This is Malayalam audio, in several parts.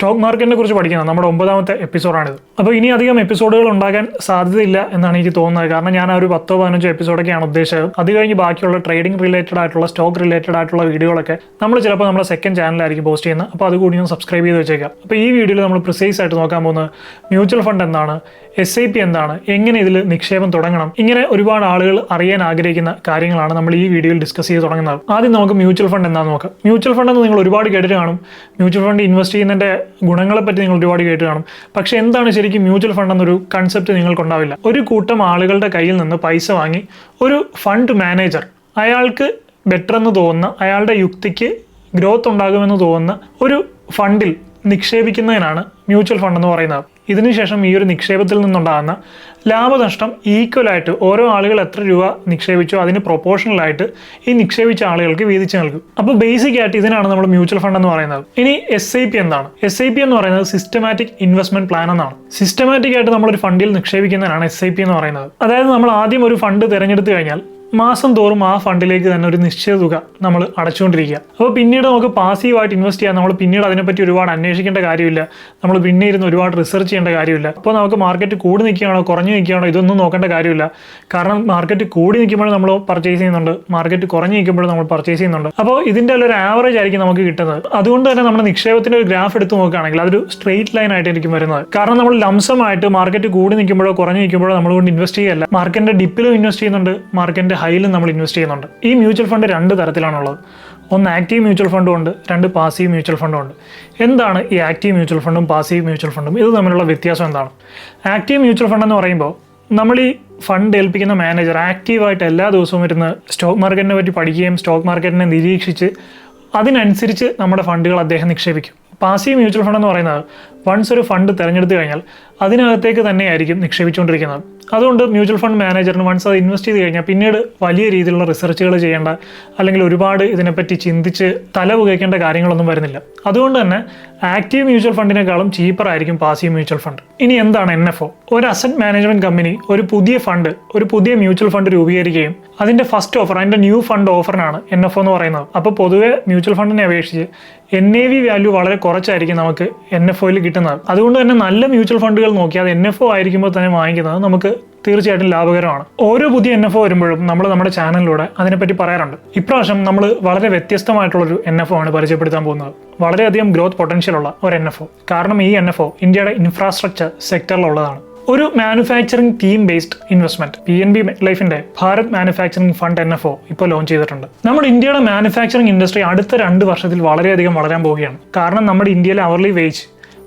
സ്റ്റോക്ക് മാർക്കറ്റിനെ കുറിച്ച് പഠിക്കണം. നമ്മുടെ ഒമ്പതാമത്തെ എപ്പിസോഡാണിത്. അപ്പോൾ ഇനി അധികം എപ്പിസോഡുകൾ ഉണ്ടാകാൻ സാധ്യതയില്ല എന്നാണ് എനിക്ക് തോന്നുന്നത്. കാരണം ഞാൻ ഒരു പത്തോ പതിനഞ്ചോ എപ്പിസോഡൊക്കെയാണ് ഉദ്ദേശിച്ചത്. അത് കഴിഞ്ഞ് ബാക്കിയുള്ള ട്രേഡിംഗ് റിലേറ്റഡ് ആയിട്ടുള്ള സ്റ്റോക്ക് റിലേറ്റഡ് ആയിട്ടുള്ള വീഡിയോകളൊക്കെ നമ്മൾ ചിലപ്പോൾ നമ്മുടെ സെക്കൻഡ് ചാനലായിരിക്കും പോസ്റ്റ് ചെയ്യുന്നത്. അപ്പോൾ അതുകൂടി ഒന്ന് സബ്സ്ക്രൈബ് ചെയ്ത് വെച്ചേക്കാം. അപ്പോൾ ഈ വീഡിയോയിൽ നമ്മൾ പ്രിസൈസ് ആയിട്ട് നോക്കാൻ പോകുന്നത് മ്യൂച്വൽ ഫണ്ട് എന്താണ് എസ് ഐ പി എന്താണ് എങ്ങനെ ഇതിൽ നിക്ഷേപം തുടങ്ങണം ഇങ്ങനെ ഒരുപാട് ആളുകൾ അറിയാൻ ആഗ്രഹിക്കുന്ന കാര്യങ്ങളാണ് നമ്മൾ ഈ വീഡിയോയിൽ ഡിസ്കസ് ചെയ്ത് തുടങ്ങുന്നത്. ആദ്യം നമുക്ക് മ്യൂച്വൽ ഫണ്ട് എന്താണെന്ന് നോക്കാം. മ്യൂച്വൽ ഫണ്ട് എന്ന് നിങ്ങൾ ഒരുപാട് കേട്ടിട്ട് കാണും. മ്യൂച്വൽ ഫണ്ട് ഇൻവെസ്റ്റ് ചെയ്യുന്നതിന്റെ ഗുണങ്ങളെ പറ്റി നിങ്ങൾ ഒരുപാട് കേട്ട് കാണും. പക്ഷെ എന്താണ് ശരിക്കും മ്യൂച്വൽ ഫണ്ട് എന്നൊരു കൺസെപ്റ്റ് നിങ്ങൾക്കുണ്ടാവില്ല. ഒരു കൂട്ടം ആളുകളുടെ കയ്യിൽ നിന്ന് പൈസ വാങ്ങി ഒരു ഫണ്ട് മാനേജർ അയാൾക്ക് ബെറ്റർ എന്ന് തോന്നുന്ന അയാളുടെ യുക്തിക്ക് ഗ്രോത്ത് ഉണ്ടാകുമെന്ന് തോന്നുന്ന ഒരു ഫണ്ടിൽ നിക്ഷേപിക്കുന്നതിനാണ് മ്യൂച്വൽ ഫണ്ട് എന്ന് പറയുന്നത്. ഇതിനുശേഷം ഈ ഒരു നിക്ഷേപത്തിൽ നിന്നുണ്ടാകുന്ന ലാഭനഷ്ടം ഈക്വലായിട്ട് ഓരോ ആളുകൾ എത്ര രൂപ നിക്ഷേപിച്ചോ അതിന് പ്രൊപ്പോർഷണലായിട്ട് ഈ നിക്ഷേപിച്ച ആളുകൾക്ക് വീതിച്ച് നൽകും. അപ്പോൾ ബേസിക് ആയിട്ട് ഇതിനാണ് നമ്മൾ മ്യൂച്വൽ ഫണ്ട് എന്ന് പറയുന്നത്. ഇനി എസ് ഐ പി എന്താണ്? എസ് ഐ പി എന്ന് പറയുന്നത് സിസ്റ്റമാറ്റിക് ഇൻവെസ്റ്റ്മെന്റ് പ്ലാൻ എന്നാണ്. സിസ്റ്റമാറ്റിക് ആയിട്ട് നമ്മൾ ഒരു ഫണ്ടിൽ നിക്ഷേപിക്കുന്നതിനാണ് എസ് ഐ പി എന്ന് പറയുന്നത്. അതായത് നമ്മൾ ആദ്യം ഒരു ഫണ്ട് തിരഞ്ഞെടുത്ത് കഴിഞ്ഞാൽ മാസം തോറും ആ ഫണ്ടിലേക്ക് തന്നെ ഒരു നിശ്ചിത തുക നമ്മൾ അടച്ചുകൊണ്ടിരിക്കുക. അപ്പോൾ പിന്നീട് നമുക്ക് പാസീവായിട്ട് ഇൻവെസ്റ്റ് ചെയ്യാൻ നമ്മൾ പിന്നീട് അതിനെപ്പറ്റി ഒരുപാട് അന്വേഷിക്കേണ്ട കാര്യമില്ല. നമ്മൾ പിന്നെ ഇരുന്ന് ഒരുപാട് റിസർച്ച് ചെയ്യേണ്ട കാര്യമില്ല. അപ്പോൾ നമുക്ക് മാർക്കറ്റ് കൂടി നിൽക്കുകയാണോ കുറഞ്ഞു നിൽക്കുകയാണോ ഇതൊന്നും നോക്കേണ്ട കാര്യമില്ല. കാരണം മാർക്കറ്റ് കൂടി നിൽക്കുമ്പോൾ നമ്മൾ പർച്ചേസ് ചെയ്യുന്നുണ്ട്. മാർക്കറ്റ് കുറഞ്ഞു നിൽക്കുമ്പോൾ നമ്മൾ പർച്ചേസ് ചെയ്യുന്നുണ്ട്. അപ്പോൾ ഇതിന്റെ ഒരു ആവറേജ് ആയിരിക്കും നമുക്ക് കിട്ടുന്നത്. അതുകൊണ്ട് തന്നെ നമ്മുടെ നിക്ഷേപത്തിന്റെ ഒരു ഗ്രാഫ് എടുത്ത് നോക്കുകയാണെങ്കിൽ അതൊരു സ്ട്രെയിറ്റ് ലൈൻ ആയിട്ടായിരിക്കും വരുന്നത്. കാരണം നമ്മൾ ലംസമായിട്ട് മാർക്കറ്റ് കൂടി നിൽക്കുമ്പോഴോ കുറഞ്ഞു നിൽക്കുമ്പോഴോ നമ്മൾ കൊണ്ട് ഇൻവെസ്റ്റ് ചെയ്യല്ല മാർക്കറ്റിന്റെ ഡിപ്പിലും ഇൻവെസ്റ്റ് ചെയ്യുന്നുണ്ട്. മാർക്കറ്റിന്റെ ഹൈയിലും നമ്മൾ ഇൻവെസ്റ്റ് ചെയ്യുന്നുണ്ട്. ഈ മ്യൂച്വൽ ഫണ്ട് രണ്ട് തരത്തിലാണുള്ളത്. ഒന്ന് ആക്റ്റീവ് മ്യൂച്വൽ ഫണ്ടും ഉണ്ട് രണ്ട് പാസീവ് മ്യൂച്വൽ ഫണ്ടും ഉണ്ട്. എന്താണ് ഈ ആക്റ്റീവ് മ്യൂച്വൽ ഫണ്ടും പാസീവ് മ്യൂച്വൽ ഫണ്ടും? ഇത് തമ്മിലുള്ള വ്യത്യാസം എന്താണ്? ആക്റ്റീവ് മ്യൂച്വൽ ഫണ്ട് എന്ന് പറയുമ്പോൾ നമ്മൾ ഈ ഫണ്ട് ഏൽപ്പിക്കുന്ന മാനേജർ ആക്റ്റീവായിട്ട് എല്ലാ ദിവസവും ഇരുന്ന് സ്റ്റോക്ക് മാർക്കറ്റിനെ പറ്റി പഠിക്കുകയും സ്റ്റോക്ക് മാർക്കറ്റിനെ നിരീക്ഷിച്ച് അതിനനുസരിച്ച് നമ്മുടെ ഫണ്ടുകൾ അദ്ദേഹം നിക്ഷേപിക്കും. പാസീവ് മ്യൂച്വൽ ഫണ്ട് എന്ന് പറയുന്നത് വൺസ് ഒരു ഫണ്ട് തിരഞ്ഞെടുത്ത് കഴിഞ്ഞാൽ അതിനകത്തേക്ക് തന്നെയായിരിക്കും നിക്ഷേപിച്ചുകൊണ്ടിരിക്കുന്നത്. അതുകൊണ്ട് മ്യൂച്വൽ ഫണ്ട് മാനേജറിന് വൺസ് അത് ഇൻവെസ്റ്റ് ചെയ്ത് കഴിഞ്ഞാൽ പിന്നീട് വലിയ രീതിയിലുള്ള റിസർച്ചുകൾ ചെയ്യേണ്ട അല്ലെങ്കിൽ ഒരുപാട് ഇതിനെപ്പറ്റി ചിന്തിച്ച് തല പുകയ്ക്കേണ്ട കാര്യങ്ങളൊന്നും വരുന്നില്ല. അതുകൊണ്ട് തന്നെ ആക്റ്റീവ് മ്യൂച്വൽ ഫണ്ടിനേക്കാളും ചീപ്പറായിരിക്കും പാസീവ് മ്യൂച്വൽ ഫണ്ട് ഇനി എന്താണ് എൻ എഫ് ഒ ഒരു അസറ്റ് മാനേജ്മെന്റ് കമ്പനി ഒരു പുതിയ ഫണ്ട് ഒരു പുതിയ മ്യൂച്വൽ ഫണ്ട് രൂപീകരിക്കുകയും അതിന്റെ ഫസ്റ്റ് ഓഫർ അതിന്റെ ന്യൂ ഫണ്ട് ഓഫറിനാണ് എൻ എഫ് ഒ എന്ന് പറയുന്നത്. അപ്പോൾ പൊതുവെ മ്യൂച്വൽ ഫണ്ടിനെ അപേക്ഷിച്ച് എൻ എ വി വാല്യൂ വളരെ കുറച്ചായിരിക്കും നമുക്ക് എൻ എഫ് ഒയിൽ കിട്ടുന്നത്. അതുകൊണ്ട് തന്നെ നല്ല മ്യൂച്വൽ ഫണ്ടുകൾ നോക്കി അത് എൻ എഫ് ഒ ആയിരിക്കുമ്പോൾ തന്നെ വാങ്ങിക്കുന്നത് നമുക്ക് തീർച്ചയായിട്ടും ലാഭകരമാണ്. ഓരോ പുതിയ എൻ എഫ് ഒ വരുമ്പോഴും നമ്മൾ നമ്മുടെ ചാനലിലൂടെ അതിനെപ്പറ്റി പറയാറുണ്ട്. ഇപ്രാവശ്യം നമ്മൾ വളരെ വ്യത്യസ്തമായിട്ടുള്ളൊരു എൻ എഫ് ഒ ആണ് പരിചയപ്പെടുത്താൻ പോകുന്നത്. വളരെയധികം ഗ്രോത്ത് പൊട്ടൻഷ്യൽ ഉള്ള ഒരു എൻ എഫ് ഒ കാരണം ഈ എൻ എഫ് ഒ ഇന്ത്യയുടെ ഇൻഫ്രാസ്ട്രക്ചർ സെക്ടറിലുള്ളതാണ് ഒരു manufacturing theme based investment P N B ലൈഫിന്റെ Bharat manufacturing fund N F O ഇപ്പോൾ ലോഞ്ച് ചെയ്തിട്ടുണ്ട്. നമ്മുടെ ഇന്ത്യയുടെ മാനുഫാക്ചറിംഗ് ഇൻഡസ്ട്രി അടുത്ത രണ്ട് വർഷത്തിൽ വളരെയധികം വളരാൻ പോവുകയാണ്. കാരണം നമ്മുടെ ഇന്ത്യയിലെ അവർലി വേജ്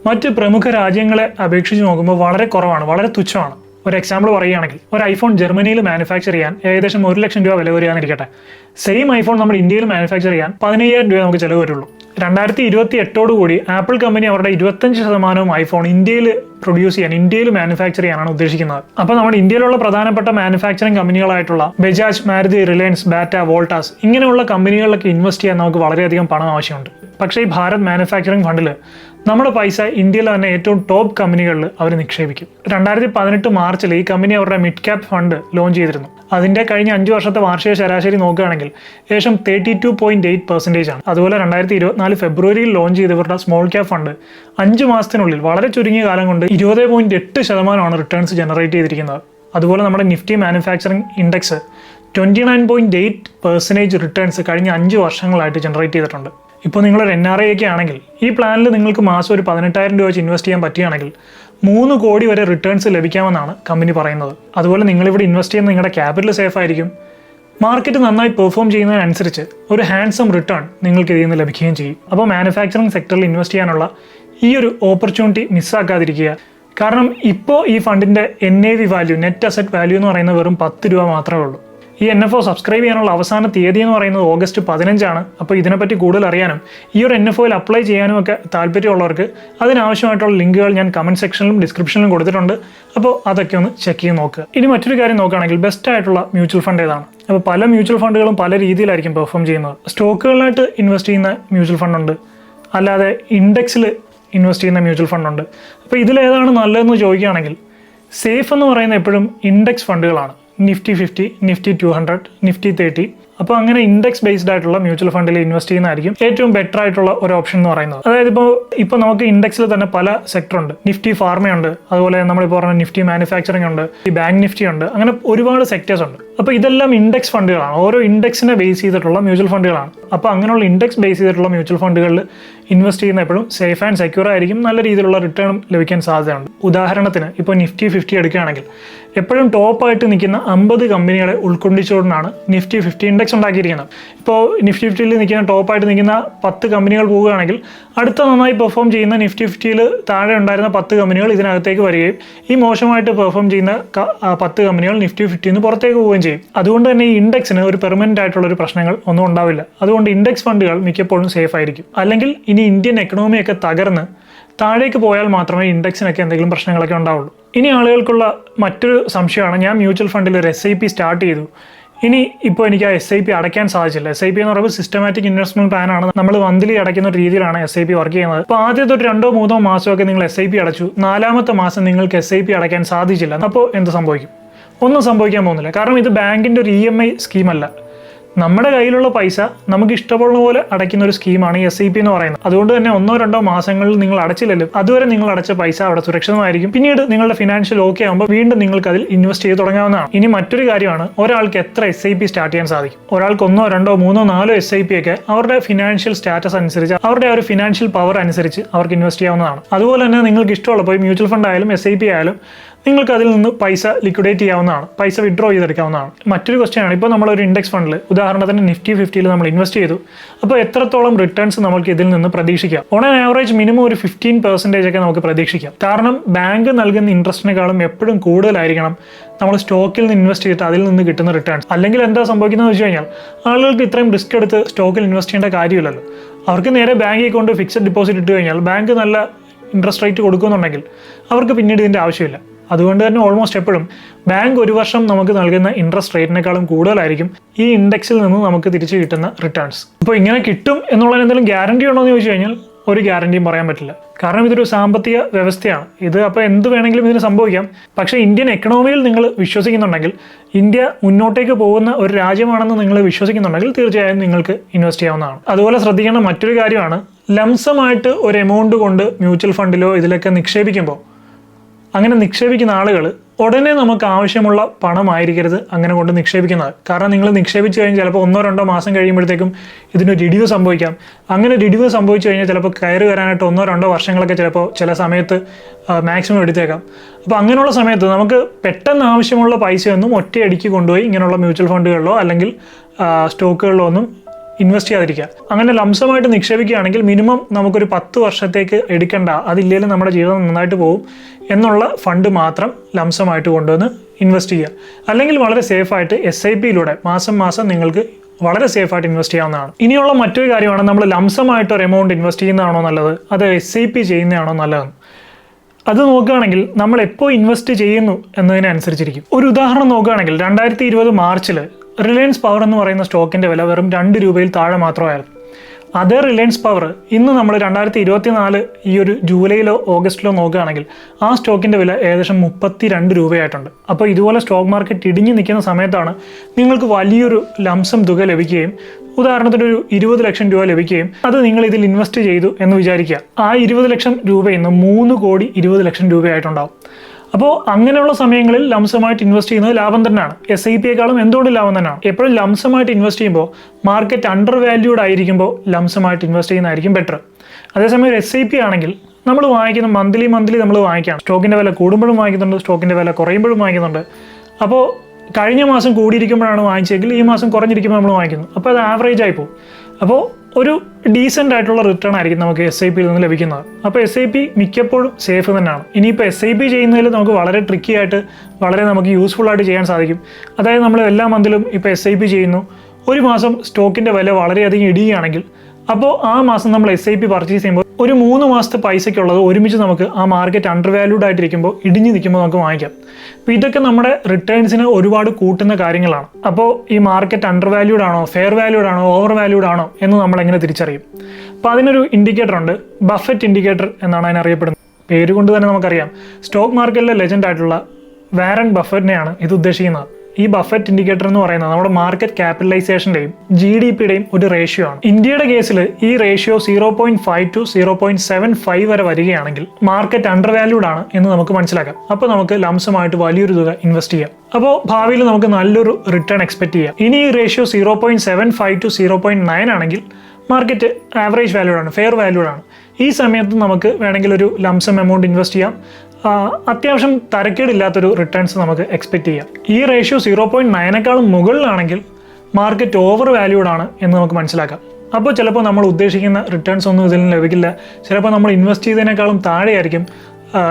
മറ്റ് പ്രമുഖ രാജ്യങ്ങളെ അപേക്ഷിച്ച് നോക്കുമ്പോൾ വളരെ കുറവാണ് വളരെ തുച്ഛമാണ്. ഒരു എക്സാമ്പിൾ പറയുകയാണെങ്കിൽ ഒരു ഐഫോൺ ജർമ്മനിയിൽ മാനുഫാക്ചർ ചെയ്യാൻ ഏകദേശം ഒരു ലക്ഷം രൂപ വില വരികയാന്നിരിക്കട്ടെ സെയിം ഐഫോൺ നമ്മൾ ഇന്ത്യയിൽ മാനുഫാക്ചർ ചെയ്യാൻ പതിനയ്യായിരം രൂപ നമുക്ക് ചിലവ് വരുള്ളൂ. രണ്ടായിരത്തി ഇരുപത്തി എട്ടോടുകൂടി ആപ്പിൾ കമ്പനി അവരുടെ ഇരുപത്തഞ്ച് ശതമാനവും ഐഫോൺ ഇന്ത്യയിൽ പ്രൊഡ്യൂസ് ചെയ്യാൻ ഇന്ത്യയിൽ മാനുഫാക്ചർ ചെയ്യാനാണ് ഉദ്ദേശിക്കുന്നത്. അപ്പോൾ നമ്മുടെ ഇന്ത്യയിലുള്ള പ്രധാനപ്പെട്ട മാനുഫാക്ചറിംഗ് കമ്പനികളായിട്ടുള്ള ബജാജ് മാരുതി റിലയൻസ് ബാറ്റ വോൾട്ടാസ് ഇങ്ങനെയുള്ള കമ്പനികളിലൊക്കെ ഇൻവെസ്റ്റ് ചെയ്യാൻ നമുക്ക് വളരെയധികം പണം ആവശ്യമുണ്ട്. പക്ഷേ ഈ ഭാരത് മാനുഫാക്ചറിംഗ് ഫണ്ടിൽ നമ്മുടെ പൈസ ഇന്ത്യയിലെ തന്നെ ഏറ്റവും ടോപ്പ് കമ്പനികളിൽ അവർ നിക്ഷേപിക്കും. രണ്ടായിരത്തി പതിനെട്ട് മാർച്ചിൽ ഈ കമ്പനി അവരുടെ മിഡ് ക്യാപ് ഫണ്ട് ലോഞ്ച് ചെയ്തിരുന്നു. അതിന്റെ കഴിഞ്ഞ അഞ്ച് വർഷത്തെ വാർഷിക ശരാശരി നോക്കുകയാണെങ്കിൽ ഏകദേശം thirty two point eight percentage ആണ്. അതുപോലെ രണ്ടായിരത്തി ഇരുപത്തിനാല് ഫെബ്രുവരിയിൽ ലോഞ്ച് ചെയ്ത ചെയ്തവരുടെ സ്മോൾ ക്യാപ് ഫണ്ട് അഞ്ച് മാസത്തിനുള്ളിൽ വളരെ ചുരുങ്ങിയ കാലം കൊണ്ട് ഇരുപത് പോയിന്റ് എട്ട് ശതമാനമാണ് റിട്ടേൺസ് ജനറേറ്റ് ചെയ്തിരിക്കുന്നത്. അതുപോലെ നമ്മുടെ Nifty manufacturing index twenty nine point eight percentage returns കഴിഞ്ഞ അഞ്ച് വർഷങ്ങളായിട്ട് ജനറേറ്റ് ചെയ്തിട്ടുണ്ട്. ഇപ്പോൾ നിങ്ങളൊരു എൻ ആർ ഐ ഒക്കെ ആണെങ്കിൽ ഈ പ്ലാനിൽ നിങ്ങൾക്ക് മാസം ഒരു പതിനെട്ടായിരം രൂപ വെച്ച് ഇൻവെസ്റ്റ് ചെയ്യാൻ പറ്റുകയാണെങ്കിൽ മൂന്ന് കോടി വരെ റിട്ടേൺസ് ലഭിക്കാമെന്നാണ് കമ്പനി പറയുന്നത്. അതുപോലെ നിങ്ങളിവിടെ ഇൻവെസ്റ്റ് ചെയ്യുന്ന നിങ്ങളുടെ ക്യാപിറ്റൽ സേഫ് ആയിരിക്കും. മാർക്കറ്റ് നന്നായി പെർഫോം ചെയ്യുന്നതിനനുസരിച്ച് ഒരു ഹാൻഡ്സം റിട്ടേൺ നിങ്ങൾക്ക് ഇതിൽ നിന്ന് ലഭിക്കുകയും ചെയ്യും. അപ്പോൾ മാനുഫാക്ചറിംഗ് സെക്ടറിൽ ഇൻവെസ്റ്റ് ചെയ്യാനുള്ള ഈ ഒരു ഓപ്പർച്യൂണിറ്റി മിസ്സാക്കാതിരിക്കുക കാരണം ഇപ്പോൾ ഈ ഫണ്ടിന്റെ N A V value net asset value എന്ന് പറയുന്നത് വെറും പത്ത് രൂപ മാത്രമേ ഉള്ളൂ. ഈ എൻ എഫ് ഒ സബ്സ്ക്രൈബ് ചെയ്യാനുള്ള അവസാന തീയതി എന്ന് പറയുന്നത് ഓഗസ്റ്റ് പതിനഞ്ചാണ്. അപ്പോൾ ഇതിനെപ്പറ്റി കൂടുതൽ അറിയാനും ഈ ഒരു എൻ എഫ് ഒയിൽ അപ്ലൈ ചെയ്യാനും ഒക്കെ താല്പര്യമുള്ളവർക്ക് അതിനാവശ്യമായിട്ടുള്ള ലിങ്കുകൾ ഞാൻ കമന്റ് സെക്ഷനിലും ഡിസ്ക്രിപ്ഷനിലും കൊടുത്തിട്ടുണ്ട്. അപ്പോൾ അതൊക്കെ ഒന്ന് ചെക്ക് ചെയ്ത് നോക്കുക. ഇനി മറ്റൊരു കാര്യം നോക്കുകയാണെങ്കിൽ ബെസ്റ്റ് ആയിട്ടുള്ള മ്യൂച്വൽ ഫണ്ട് ഏതാണ്? അപ്പോൾ പല മ്യൂച്വൽ ഫണ്ടുകളും പല രീതിയിലായിരിക്കും പെർഫോം ചെയ്യുന്നത്. സ്റ്റോക്കുകളായിട്ട് ഇൻവെസ്റ്റ് ചെയ്യുന്ന മ്യൂച്വൽ ഫണ്ടുണ്ട് അല്ലാതെ ഇൻഡെക്സിൽ ഇൻവെസ്റ്റ് ചെയ്യുന്ന മ്യൂച്വൽ ഫണ്ടുണ്ട് അപ്പോൾ ഇതിലേതാണ് നല്ലതെന്ന് ചോദിക്കുകയാണെങ്കിൽ സേഫ് എന്ന് പറയുന്ന എപ്പോഴും index ഫണ്ടുകളാണ് Nifty fifty Nifty two hundred Nifty thirty. അപ്പോൾ അങ്ങനെ ഇൻഡെക്സ് ബേസ്ഡ് ആയിട്ടുള്ള മ്യൂച്വൽ ഫണ്ടിൽ ഇൻവെസ്റ്റ് ചെയ്യുന്നതായിരിക്കും ഏറ്റവും ബെറ്റർ ആയിട്ടുള്ള ഒരു ഓപ്ഷൻ എന്ന് പറയുന്നത്. അതായത് ഇപ്പോൾ ഇപ്പോൾ നമുക്ക് ഇൻഡെക്സിൽ തന്നെ പല സെക്ടർ ഉണ്ട്. നിഫ്റ്റി ഫാർമയുണ്ട് അതുപോലെ നമ്മളിപ്പോൾ പറഞ്ഞ നിഫ്റ്റി മാനുഫാക്ചറിംഗ് ഉണ്ട്. ഈ ബാങ്ക് നിഫ്റ്റി ഉണ്ട്. അങ്ങനെ ഒരുപാട് സെക്ടേഴ്സ് ഉണ്ട്. അപ്പോൾ ഇതെല്ലാം ഇൻഡെക്സ് ഫണ്ടുകളാണ്. ഓരോ ഇൻഡെക്സിനെ ബേസ് ചെയ്തിട്ടുള്ള മ്യൂച്വൽ ഫണ്ടുകളാണ്. അപ്പോൾ അങ്ങനെയുള്ള ഇൻഡെക്സ് ബേസ് ചെയ്തിട്ടുള്ള മ്യൂച്വൽ ഫണ്ടുകളിൽ ഇൻവെസ്റ്റ് ചെയ്യുന്ന എപ്പോഴും സേഫ് ആൻഡ് സെക്യൂർ ആയിരിക്കും. നല്ല രീതിയിലുള്ള റിട്ടേൺ ലഭിക്കാൻ സാധ്യതയുണ്ട്. ഉദാഹരണത്തിന് ഇപ്പോൾ നിഫ്റ്റി ഫിഫ്റ്റി എടുക്കുകയാണെങ്കിൽ എപ്പോഴും ടോപ്പായിട്ട് നിൽക്കുന്ന അമ്പത് കമ്പനികളെ ഉൾക്കൊണ്ടിച്ചുകൊണ്ടാണ് നിഫ്റ്റി ഫിഫ്റ്റി ഇൻഡെക്സ് ഉണ്ടാക്കിയിരിക്കുന്നത്. ഇപ്പോൾ നിഫ്റ്റി ഫിഫ്റ്റിയിൽ നിൽക്കുന്ന ടോപ്പായിട്ട് നിൽക്കുന്ന പത്ത് കമ്പനികൾ പോവുകയാണെങ്കിൽ അടുത്ത നന്നായി പെർഫോം ചെയ്യുന്ന നിഫ്റ്റി ഫിഫ്റ്റിയിൽ താഴെ ഉണ്ടായിരുന്ന പത്ത് കമ്പനികൾ ഇതിനകത്തേക്ക് വരികയും ഈ മോശമായിട്ട് പെർഫോം ചെയ്യുന്ന പത്ത് കമ്പനികൾ നിഫ്റ്റി ഫിഫ്റ്റിയിൽ നിന്ന് പുറത്തേക്ക് പോവുകയും ചെയ്യും. അതുകൊണ്ട് തന്നെ ഈ ഇൻഡെക്സിന് ഒരു പെർമനന്റ് ആയിട്ടുള്ള ഒരു പ്രശ്നങ്ങൾ ഒന്നും ഉണ്ടാവില്ല. അതുകൊണ്ട് ഇൻഡെക്സ് ഫണ്ടുകൾ മിക്കപ്പോഴും സേഫ് ആയിരിക്കും. അല്ലെങ്കിൽ ഇനി ഇന്ത്യൻ എക്കണോമിയൊക്കെ തകർന്ന് താഴേക്ക് പോയാൽ മാത്രമേ ഇൻഡെക്സിനൊക്കെ എന്തെങ്കിലും പ്രശ്നങ്ങളൊക്കെ ഉണ്ടാവുള്ളൂ. ഇനി ആളുകൾക്കുള്ള മറ്റൊരു സംശയമാണ് ഞാൻ മ്യൂച്വൽ ഫണ്ടിൽ ഒരു എസ് ഐ പി സ്റ്റാർട്ട് ചെയ്തു. ഇനി ഇപ്പോൾ എനിക്ക് ആ എസ് ഐ പി അടയ്ക്കാൻ സാധിച്ചില്ല. എസ് ഐ പി എന്ന് പറയുമ്പോൾ സിസ്റ്റമാറ്റിക് ഇൻവെസ്റ്റ്മെന്റ് പ്ലാൻ ആണ്. നമ്മൾ മന്ത്ലി അടയ്ക്കുന്ന ഒരു രീതിയിലാണ് എസ് ഐ പി വർക്ക് ചെയ്യുന്നത്. അപ്പോൾ ആദ്യത്തെ ഒരു രണ്ടോ മൂന്നോ മാസമൊക്കെ നിങ്ങൾ എസ് ഐ പി അടച്ചു. നാലാമത്തെ മാസം നിങ്ങൾക്ക് എസ് ഐ പി അടയ്ക്കാൻ സാധിച്ചില്ല. അപ്പോൾ എന്ത് സംഭവിക്കും? ഒന്നും സംഭവിക്കാൻ പോകുന്നില്ല. കാരണം ഇത് ബാങ്കിന്റെ ഒരു ഇ എം ഐ സ്കീമല്ല നമ്മുടെ കയ്യിലുള്ള പൈസ നമുക്ക് ഇഷ്ടപ്പെടുന്ന പോലെ അടയ്ക്കുന്ന ഒരു സ്കീമാണ് എസ് ഐ പി എന്ന് പറയുന്നത്. അതുകൊണ്ട് തന്നെ ഒന്നോ രണ്ടോ മാസങ്ങളിൽ നിങ്ങൾ അടച്ചില്ലല്ലോ അതുവരെ നിങ്ങൾ അടച്ച പൈസ അവിടെ സുരക്ഷിതമായിരിക്കും. പിന്നീട് നിങ്ങളുടെ ഫിനാൻഷ്യൽ ഓക്കെ ആകുമ്പോൾ വീണ്ടും നിങ്ങൾക്ക് അതിൽ ഇൻവെസ്റ്റ് ചെയ്ത് തുടങ്ങാവുന്നതാണ്. ഇനി മറ്റൊരു കാര്യമാണ് ഒരാൾക്ക് എത്ര എസ് ഐ പി സ്റ്റാർട്ട് ചെയ്യാൻ സാധിക്കും? ഒരാൾക്ക് ഒന്നോ രണ്ടോ മൂന്നോ നാലോ എസ് ഐ പി ഒക്കെ അവരുടെ ഫിനാൻഷ്യൽ സ്റ്റാറ്റസ് അനുസരിച്ച് അവരുടെ ഒരു ഫിനാൻഷ്യൽ പവർ അനുസരിച്ച് അവർക്ക് ഇൻവെസ്റ്റ് ചെയ്യാവുന്നതാണ്. അതുപോലെ തന്നെ നിങ്ങൾക്ക് ഇഷ്ടമുള്ള ഇപ്പോൾ മ്യൂച്വൽ ഫണ്ട് ആയാലും എസ് ഐ പി ആയാലും നിങ്ങൾക്ക് അതിൽ നിന്ന് പൈസ ലിക്വിഡേറ്റ് ചെയ്യാവുന്നതാണ്. പൈസ വിഡ്രോ ചെയ്തെടുക്കാവുന്നതാണ്. മറ്റൊരു ക്വസ്റ്റ്യൻ ആണ്. ഇപ്പോൾ ഒരു ഇൻഡെക്സ് ഫണ്ടിൽ ഉദാഹരണത്തിന് നിഫ്റ്റി ഫിഫ്റ്റിയിൽ നമ്മൾ ഇൻവെസ്റ്റ് ചെയ്തു. അപ്പോൾ എത്രത്തോളം റിട്ടേൺസ് നമുക്ക് ഇതിൽ നിന്ന് പ്രതീക്ഷിക്കാം? ഓൺ ആൻ ആവറേജ് മിനിമം ഒരു ഫിഫ്റ്റീൻ പെർസെന്റേജ് ഒക്കെ നമുക്ക് പ്രതീക്ഷിക്കാം. കാരണം ബാങ്ക് നൽകുന്ന ഇൻട്രസ്റ്റിനേക്കാളും എപ്പോഴും കൂടുതലായിരിക്കണം നമ്മൾ സ്റ്റോക്കിൽ നിന്ന് ഇൻവെസ്റ്റ് ചെയ്തിട്ട് അതിൽ നിന്ന് കിട്ടുന്ന റിട്ടേൺസ് അല്ലെങ്കിൽ എന്താ സംഭവിക്കുന്നത് വെച്ച് കഴിഞ്ഞാൽ ആളുകൾക്ക് ഇത്രയും റിസ്ക് എടുത്ത് സ്റ്റോക്കിൽ ഇൻവെസ്റ്റ് ചെയ്യേണ്ട കാര്യമില്ലല്ലോ. അവർക്ക് നേരെ ബാങ്കിൽ കൊണ്ട് ഫിക്സഡ് ഡിപ്പോസിറ്റ് ഇട്ട് കഴിഞ്ഞാൽ ബാങ്ക് നല്ല ഇൻട്രസ്റ്റ് റേറ്റ് കൊടുക്കുന്നുണ്ടെങ്കിൽ അവർക്ക് പിന്നീട് ഇതിന്റെ ആവശ്യമില്ല. അതുകൊണ്ട് തന്നെ ഓൾമോസ്റ്റ് എപ്പോഴും ബാങ്ക് ഒരു വർഷം നമുക്ക് നൽകുന്ന ഇൻട്രസ്റ്റ് റേറ്റിനേക്കാളും കൂടുതലായിരിക്കും ഈ ഇൻഡെക്സിൽ നിന്ന് നമുക്ക് തിരിച്ചു കിട്ടുന്ന റിട്ടേൺസ് അപ്പോൾ ഇങ്ങനെ കിട്ടും എന്നുള്ളതിന് എന്തെങ്കിലും ഗ്യാരണ്ടി ഉണ്ടോ എന്ന് ചോദിച്ചു കഴിഞ്ഞാൽ ഒരു ഗ്യാരണ്ടിയും പറയാൻ പറ്റില്ല. കാരണം ഇതൊരു സാമ്പത്തിക വ്യവസ്ഥയാണ്. ഇത് അപ്പോൾ എന്ത് വേണമെങ്കിലും ഇതിന് സംഭവിക്കാം. പക്ഷേ ഇന്ത്യൻ എക്കണോമിയിൽ നിങ്ങൾ വിശ്വസിക്കുന്നുണ്ടെങ്കിൽ ഇന്ത്യ മുന്നോട്ടേക്ക് പോകുന്ന ഒരു രാജ്യമാണെന്ന് നിങ്ങൾ വിശ്വസിക്കുന്നുണ്ടെങ്കിൽ തീർച്ചയായും നിങ്ങൾക്ക് ഇൻവെസ്റ്റ് ചെയ്യാവുന്നതാണ്. അതുപോലെ ശ്രദ്ധിക്കേണ്ട മറ്റൊരു കാര്യമാണ് ലംസമായിട്ട് ഒരു എമൗണ്ട് കൊണ്ട് മ്യൂച്വൽ ഫണ്ടിലോ ഇതിലൊക്കെ നിക്ഷേപിക്കുമ്പോൾ അങ്ങനെ നിക്ഷേപിക്കുന്ന ആളുകൾ ഉടനെ നമുക്ക് ആവശ്യമുള്ള പണമായിരിക്കരുത് അങ്ങനെ കൊണ്ട് നിക്ഷേപിക്കുന്നത്. കാരണം നിങ്ങൾ നിക്ഷേപിച്ച് കഴിഞ്ഞാൽ ചിലപ്പോൾ ഒന്നോ രണ്ടോ മാസം കഴിയുമ്പോഴത്തേക്കും ഇതിനൊരു ഇടിവ് സംഭവിക്കാം. അങ്ങനെ ഒരു സംഭവിച്ചു കഴിഞ്ഞാൽ ചിലപ്പോൾ കയറി വരാനായിട്ട് ഒന്നോ രണ്ടോ വർഷങ്ങളൊക്കെ ചിലപ്പോൾ ചില സമയത്ത് മാക്സിമം എടുത്തേക്കാം. അപ്പോൾ അങ്ങനെയുള്ള സമയത്ത് നമുക്ക് പെട്ടെന്ന് ആവശ്യമുള്ള പൈസയൊന്നും ഒറ്റയടിക്ക് കൊണ്ടുപോയി ഇങ്ങനെയുള്ള മ്യൂച്വൽ ഫണ്ടുകളിലോ അല്ലെങ്കിൽ സ്റ്റോക്കുകളിലോ ഒന്നും ഇൻവെസ്റ്റ് ചെയ്യാതിരിക്കുക. അങ്ങനെ ലംസമായിട്ട് നിക്ഷേപിക്കുകയാണെങ്കിൽ മിനിമം നമുക്കൊരു പത്ത് വർഷത്തേക്ക് എടുക്കേണ്ട. അതില്ലെങ്കിലും നമ്മുടെ ജീവിതം നന്നായിട്ട് പോകും എന്നുള്ള ഫണ്ട് മാത്രം ലംസമായിട്ട് കൊണ്ടുവന്ന് ഇൻവെസ്റ്റ് ചെയ്യുക. അല്ലെങ്കിൽ വളരെ സേഫായിട്ട് എസ് ഐ പിയിലൂടെ മാസം മാസം നിങ്ങൾക്ക് വളരെ സേഫായിട്ട് ഇൻവെസ്റ്റ് ചെയ്യാവുന്നതാണ്. ഇനിയുള്ള മറ്റൊരു കാര്യമാണ് നമ്മൾ ലംസമായിട്ട് ഒരു എമൗണ്ട് ഇൻവെസ്റ്റ് ചെയ്യുന്നതാണോ നല്ലത്? അത് എസ് ഐ പി ചെയ്യുന്നതാണോ നല്ലതെന്ന്. അത് നോക്കുകയാണെങ്കിൽ നമ്മൾ എപ്പോൾ ഇൻവെസ്റ്റ് ചെയ്യുന്നു എന്നതിനനുസരിച്ചിരിക്കും. ഒരു ഉദാഹരണം നോക്കുകയാണെങ്കിൽ രണ്ടായിരത്തി ഇരുപത് മാർച്ചിൽ റിലയൻസ് പവർ എന്ന് പറയുന്ന സ്റ്റോക്കിന്റെ വില വെറും രണ്ട് രൂപയിൽ താഴെ മാത്രമായിരുന്നു അതേ റിലയൻസ് പവർ ഇന്ന് നമ്മൾ രണ്ടായിരത്തി ഇരുപത്തി നാല് ഈ ഒരു ജൂലൈയിലോ ഓഗസ്റ്റിലോ നോക്കുകയാണെങ്കിൽ ആ സ്റ്റോക്കിന്റെ വില ഏകദേശം മുപ്പത്തി രണ്ട് രൂപയായിട്ടുണ്ട്. അപ്പോൾ ഇതുപോലെ സ്റ്റോക്ക് മാർക്കറ്റ് ഇടിഞ്ഞു നിൽക്കുന്ന സമയത്താണ് നിങ്ങൾക്ക് വലിയൊരു ലംസം തുക ലഭിക്കുകയും ഉദാഹരണത്തിന് ഒരു ഇരുപത് ലക്ഷം രൂപ ലഭിക്കുകയും അത് നിങ്ങൾ ഇതിൽ ഇൻവെസ്റ്റ് ചെയ്തു എന്ന് വിചാരിക്കുക. ആ ഇരുപത് ലക്ഷം രൂപയിൽ നിന്ന് മൂന്ന് കോടി ഇരുപത് ലക്ഷം രൂപയായിട്ടുണ്ടാവും. അപ്പോൾ അങ്ങനെയുള്ള സമയങ്ങളിൽ ലംസമായിട്ട് ഇൻവെസ്റ്റ് ചെയ്യുന്നത് ലാഭം തന്നെയാണ്. എസ് ഐ പിയെക്കാളും എന്തുകൊണ്ട് ലാഭം തന്നെയാണ്? എപ്പോഴും ലംസമായിട്ട് ഇൻവെസ്റ്റ് ചെയ്യുമ്പോൾ മാർക്കറ്റ് അണ്ടർ വാല്യൂഡ് ആയിരിക്കുമ്പോൾ ലംസമായിട്ട് ഇൻവെസ്റ്റ് ചെയ്യുന്നതായിരിക്കും ബെറ്റർ അതേസമയം ഒരു എസ് ഐ പി ആണെങ്കിൽ നമ്മൾ വാങ്ങിക്കുന്ന മന്ത്ലി മന്ത്ലി നമ്മൾ വാങ്ങിക്കണം സ്റ്റോക്കിന്റെ വില കൂടുമ്പോഴും വാങ്ങിക്കുന്നുണ്ട് സ്റ്റോക്കിന്റെ വില കുറയുമ്പോഴും വാങ്ങിക്കുന്നുണ്ട്. അപ്പോൾ കഴിഞ്ഞ മാസം കൂടിയിരിക്കുമ്പോഴാണ് വാങ്ങിച്ചെങ്കിൽ ഈ മാസം കുറഞ്ഞിരിക്കുമ്പോൾ നമ്മൾ വാങ്ങിക്കുന്നു. അപ്പോൾ അത് ആവറേജ് ആയി പോകും. അപ്പോൾ ഒരു ഡീസെന്റ് ആയിട്ടുള്ള റിട്ടേൺ ആയിരിക്കും നമുക്ക് എസ് ഐ പിയിൽ നിന്ന് ലഭിക്കുന്നത്. അപ്പോൾ എസ് ഐ പി മിക്കപ്പോഴും സേഫ് തന്നെയാണ്. ഇനിയിപ്പോൾ എസ് ഐ പി ചെയ്യുന്നതിൽ നമുക്ക് വളരെ ട്രിക്കി ആയിട്ട് വളരെ നമുക്ക് യൂസ്ഫുൾ ആയിട്ട് ചെയ്യാൻ സാധിക്കും. അതായത് നമ്മൾ എല്ലാ മന്തിലും ഇപ്പോൾ എസ് ഐ പി ചെയ്യുന്നു. ഒരു മാസം സ്റ്റോക്കിന്റെ വില വളരെയധികം ഇടിയുകയാണെങ്കിൽ അപ്പോൾ ആ മാസം നമ്മൾ എസ് ഐ പി പർച്ചേസ് ചെയ്യുമ്പോൾ ഒരു മൂന്ന് മാസത്തെ പൈസയ്ക്കുള്ളത് ഒരുമിച്ച് നമുക്ക് ആ മാർക്കറ്റ് അണ്ടർ വാല്യൂഡ് ആയിട്ടിരിക്കുമ്പോൾ ഇടിഞ്ഞു നിൽക്കുമ്പോൾ നമുക്ക് വാങ്ങിക്കാം. അപ്പോൾ ഇതൊക്കെ നമ്മുടെ റിട്ടേൺസിന് ഒരുപാട് കൂട്ടുന്ന കാര്യങ്ങളാണ്. അപ്പോൾ ഈ മാർക്കറ്റ് അണ്ടർ വാല്യൂഡ് ആണോ ഫെയർ വാല്യൂഡ് ആണോ ഓവർ വാല്യൂഡ് ആണോ എന്ന് നമ്മൾ എങ്ങനെ തിരിച്ചറിയും? അപ്പോൾ അതിനൊരു ഇൻഡിക്കേറ്റർ ഉണ്ട് ബഫറ്റ് ഇൻഡിക്കേറ്റർ എന്നാണ് അതിനറിയപ്പെടുന്നത് പേര് കൊണ്ട് തന്നെ നമുക്കറിയാം. സ്റ്റോക്ക് മാർക്കറ്റിലെ ലെജൻഡ് ആയിട്ടുള്ള വാരൻ ബഫറ്റിനെയാണ് ഇത് ഉദ്ദേശിക്കുന്നത്. ഈ ബഫറ്റ് ഇൻഡിക്കേറ്റർ എന്ന് പറയുന്നത് നമ്മുടെ മാർക്കറ്റ് ക്യാപിറ്റലൈസേഷന്റെയും ജി ഡി പിയുടെയും ഒരു റേഷ്യോ ആണ്. ഇന്ത്യയുടെ കേസിൽ ഈ ratio zero point five to zero point seven five വരെ വരികയാണെങ്കിൽ മാർക്കറ്റ് അണ്ടർ വാല്യൂഡ് ആണ് എന്ന് നമുക്ക് മനസ്സിലാക്കാം. അപ്പോൾ നമുക്ക് ലംസമായിട്ട് വലിയൊരു തുക ഇൻവെസ്റ്റ് ചെയ്യാം. അപ്പോൾ ഭാവിയിൽ നമുക്ക് നല്ലൊരു റിട്ടേൺ എക്സ്പെക്ട് ചെയ്യാം. ഇനി ഈ ratio zero point seven five to zero point nine ആണെങ്കിൽ മാർക്കറ്റ് ആവറേജ് വാല്യൂഡ് ആണ് ഫെയർ വാല്യൂഡ് ആണ്. ഈ സമയത്ത് നമുക്ക് വേണമെങ്കിൽ ഒരു ലംസം എമൗണ്ട് ഇൻവെസ്റ്റ് ചെയ്യാം. അത്യാവശ്യം തരക്കേടില്ലാത്തൊരു റിട്ടേൺസ് നമുക്ക് എക്സ്പെക്റ്റ് ചെയ്യാം. ഈ റേഷ്യോ സീറോ പോയിന്റ് നയനേക്കാളും മുകളിലാണെങ്കിൽ മാർക്കറ്റ് ഓവർ വാല്യൂഡ് ആണ് എന്ന് നമുക്ക് മനസ്സിലാക്കാം. അപ്പോൾ ചിലപ്പോൾ നമ്മൾ ഉദ്ദേശിക്കുന്ന റിട്ടേൺസ് ഒന്നും ഇതിൽ ലഭിക്കില്ല. ചിലപ്പോൾ നമ്മൾ ഇൻവെസ്റ്റ് ചെയ്തതിനേക്കാളും താഴെയായിരിക്കും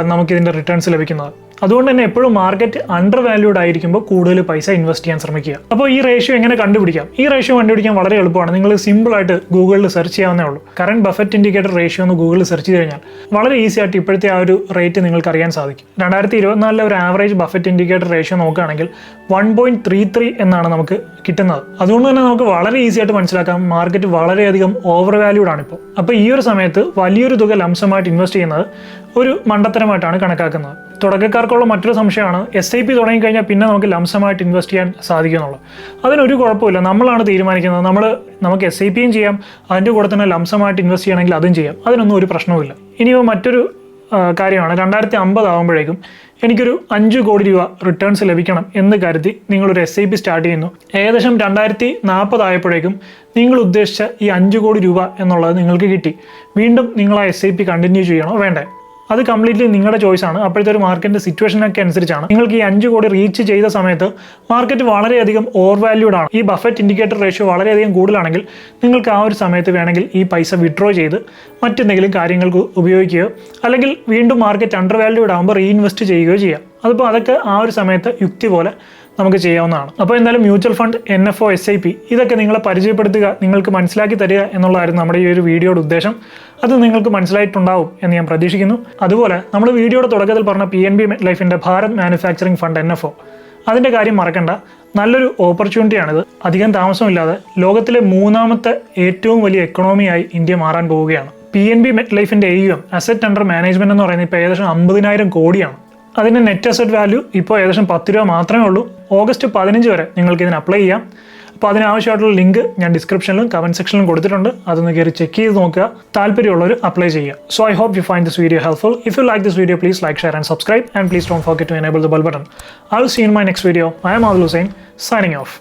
നമുക്കിതിന്റെ റിട്ടേൺസ് ലഭിക്കുന്നത്. അതുകൊണ്ട് തന്നെ എപ്പോഴും മാർക്കറ്റ് അണ്ടർ വാല്യൂഡ് ആയിരിക്കുമ്പോൾ കൂടുതൽ പൈസ ഇൻവെസ്റ്റ് ചെയ്യാൻ ശ്രമിക്കുക. അപ്പോൾ ഈ റേഷ്യോ എങ്ങനെ കണ്ടുപിടിക്കാം? ഈ റേഷ്യോ കണ്ടുപിടിക്കാൻ വളരെ എളുപ്പമാണ്. നിങ്ങൾ സിമ്പിൾ ആയിട്ട് ഗൂഗിളിൽ സെർച്ച് ചെയ്യാവുന്നേ ഉള്ളൂ. കറണ്ട് ബഫറ്റ് ഇൻഡിക്കേറ്റർ റേഷ്യോ എന്ന് ഗൂഗിളിൽ സെർച്ച് ചെയ്ത് കഴിഞ്ഞാൽ വളരെ ഈസി ആയിട്ട് ഇപ്പോഴത്തെ ആ ഒരു റേറ്റ് നിങ്ങൾക്ക് അറിയാൻ സാധിക്കും. രണ്ടായിരത്തി ഇരുപത്തിനാലിലെ ഒരു ആവറേജ് ബഫറ്റ് ഇൻഡിക്കേറ്റർ റേഷ്യോ നോക്കുകയാണെങ്കിൽ വൺ പോയിന്റ് ത്രീ ത്രീ എന്നാണ് നമുക്ക് കിട്ടുന്നത്. അതുകൊണ്ട് തന്നെ നമുക്ക് വളരെ ഈസി ആയിട്ട് മനസ്സിലാക്കാം. മാർക്കറ്റ് വളരെയധികം ഓവർ വാല്യൂഡ് ആണ് ഇപ്പോൾ അപ്പോൾ ഈ ഒരു സമയത്ത് വലിയൊരു തുക ലംസമായിട്ട് ഇൻവെസ്റ്റ് ചെയ്യുന്നത് ഒരു മണ്ടത്തരമായിട്ടാണ് കണക്കാക്കുന്നത്. തുടക്കക്കാർക്കുള്ള മറ്റൊരു സംശയമാണ് എസ് ഐ പി തുടങ്ങിക്കഴിഞ്ഞാൽ പിന്നെ നമുക്ക് ലംസമായിട്ട് ഇൻവെസ്റ്റ് ചെയ്യാൻ സാധിക്കുന്നുള്ളൂ അതിനൊരു കുഴപ്പമില്ല നമ്മളാണ് തീരുമാനിക്കുന്നത്. നമ്മൾ നമുക്ക് എസ് ഐ പിയും ചെയ്യാം അതിന്റെ കൂടെ തന്നെ ലംസമായിട്ട് ഇൻവെസ്റ്റ് ചെയ്യണമെങ്കിൽ അതും ചെയ്യാം. അതിനൊന്നും ഒരു പ്രശ്നവുമില്ല. ഇനിയിപ്പോൾ മറ്റൊരു കാര്യമാണ് രണ്ടായിരത്തി അമ്പത് ആകുമ്പോഴേക്കും എനിക്കൊരു അഞ്ച് കോടി രൂപ റിട്ടേൺസ് ലഭിക്കണം എന്ന് കരുതി നിങ്ങളൊരു എസ് ഐ പി സ്റ്റാർട്ട് ചെയ്യുന്നു. ഏകദേശം രണ്ടായിരത്തി നാൽപ്പതായപ്പോഴേക്കും നിങ്ങൾ ഉദ്ദേശിച്ച ഈ അഞ്ച് കോടി രൂപ എന്നുള്ളത് നിങ്ങൾക്ക് കിട്ടി. വീണ്ടും നിങ്ങൾ ആ എസ് ഐ പി കണ്ടിന്യൂ ചെയ്യണോ? വേണ്ടേ. അത് കംപ്ലീറ്റ്ലി നിങ്ങളുടെ ചോയ്സ് ആണ്. അപ്പോഴത്തെ ഒരു മാർക്കറ്റിന്റെ സിറ്റുവേഷനൊക്കെ അനുസരിച്ചാണ്. നിങ്ങൾക്ക് ഈ അഞ്ച് കോടി റീച്ച് ചെയ്ത സമയത്ത് മാർക്കറ്റ് വളരെയധികം ഓവർ വാല്യൂഡ് ആണ്. ഈ ബഫറ്റ് ഇൻഡിക്കേറ്റർ റേഷ്യോ വളരെയധികം കൂടുതലാണെങ്കിൽ നിങ്ങൾക്ക് ആ ഒരു സമയത്ത് വേണമെങ്കിൽ ഈ പൈസ വിഡ്രോ ചെയ്ത് മറ്റെന്തെങ്കിലും കാര്യങ്ങൾക്ക് ഉപയോഗിക്കുകയോ അല്ലെങ്കിൽ വീണ്ടും മാർക്കറ്റ് അണ്ടർ വാല്യൂഡ് ആകുമ്പോൾ റീഇൻവെസ്റ്റ് ചെയ്യുകയോ ചെയ്യാം. അതിപ്പോൾ അതൊക്കെ ആ ഒരു സമയത്ത് യുക്തി പോലെ നമുക്ക് ചെയ്യാവുന്നതാണ്. അപ്പോൾ എന്തായാലും mutual fund N F O S I P ഇതൊക്കെ നിങ്ങളെ പരിചയപ്പെടുത്തുക നിങ്ങൾക്ക് മനസ്സിലാക്കി തരിക എന്നുള്ളതായിരുന്നു നമ്മുടെ ഈ ഒരു വീഡിയോയുടെ ഉദ്ദേശം. അത് നിങ്ങൾക്ക് മനസ്സിലായിട്ടുണ്ടാവും എന്ന് ഞാൻ പ്രതീക്ഷിക്കുന്നു. അതുപോലെ നമ്മൾ വീഡിയോയുടെ തുടക്കത്തിൽ പറഞ്ഞ പി എൻ ബി ലൈഫിന്റെ Bharat manufacturing fund N F O അതിന്റെ കാര്യം മറക്കണ്ട. നല്ലൊരു ഓപ്പർച്യൂണിറ്റിയാണിത്. അധികം താമസമില്ലാതെ ലോകത്തിലെ മൂന്നാമത്തെ ഏറ്റവും വലിയ എക്കണോമിയായി ഇന്ത്യ മാറാൻ പോവുകയാണ്. പി എൻ ബി മെറ്റ് ലൈഫിന്റെ A U M asset under management എന്ന് പറയുന്നത് ഇപ്പോൾ ഏകദേശം അമ്പതിനായിരം കോടിയാണ്. അതിന്റെ നെറ്റ് അസറ്റ് വാല്യൂ ഇപ്പോൾ ഏകദേശം പത്ത് രൂപ മാത്രമേ ഉള്ളൂ. ഓഗസ്റ്റ് പതിനഞ്ച് വരെ നിങ്ങൾക്ക് ഇതിന് അപ്ലൈ ചെയ്യാം. അപ്പോൾ അതിനാവശ്യമായിട്ടുള്ള ലിങ്ക് ഞാൻ ഡിസ്ക്രിപ്ഷനിലും കമന്റ് സെക്ഷനിലും കൊടുത്തിട്ടുണ്ട്. അതൊന്ന് കയറി ചെക്ക് ചെയ്ത് നോക്കുക. താല്പര്യമുള്ളവർ അപ്ലൈ ചെയ്യുക. So I hope you find this video helpful if you like this video please like share and subscribe and please don't forget to enable the bell button I will seen my next video I'm Adul Hussain signing off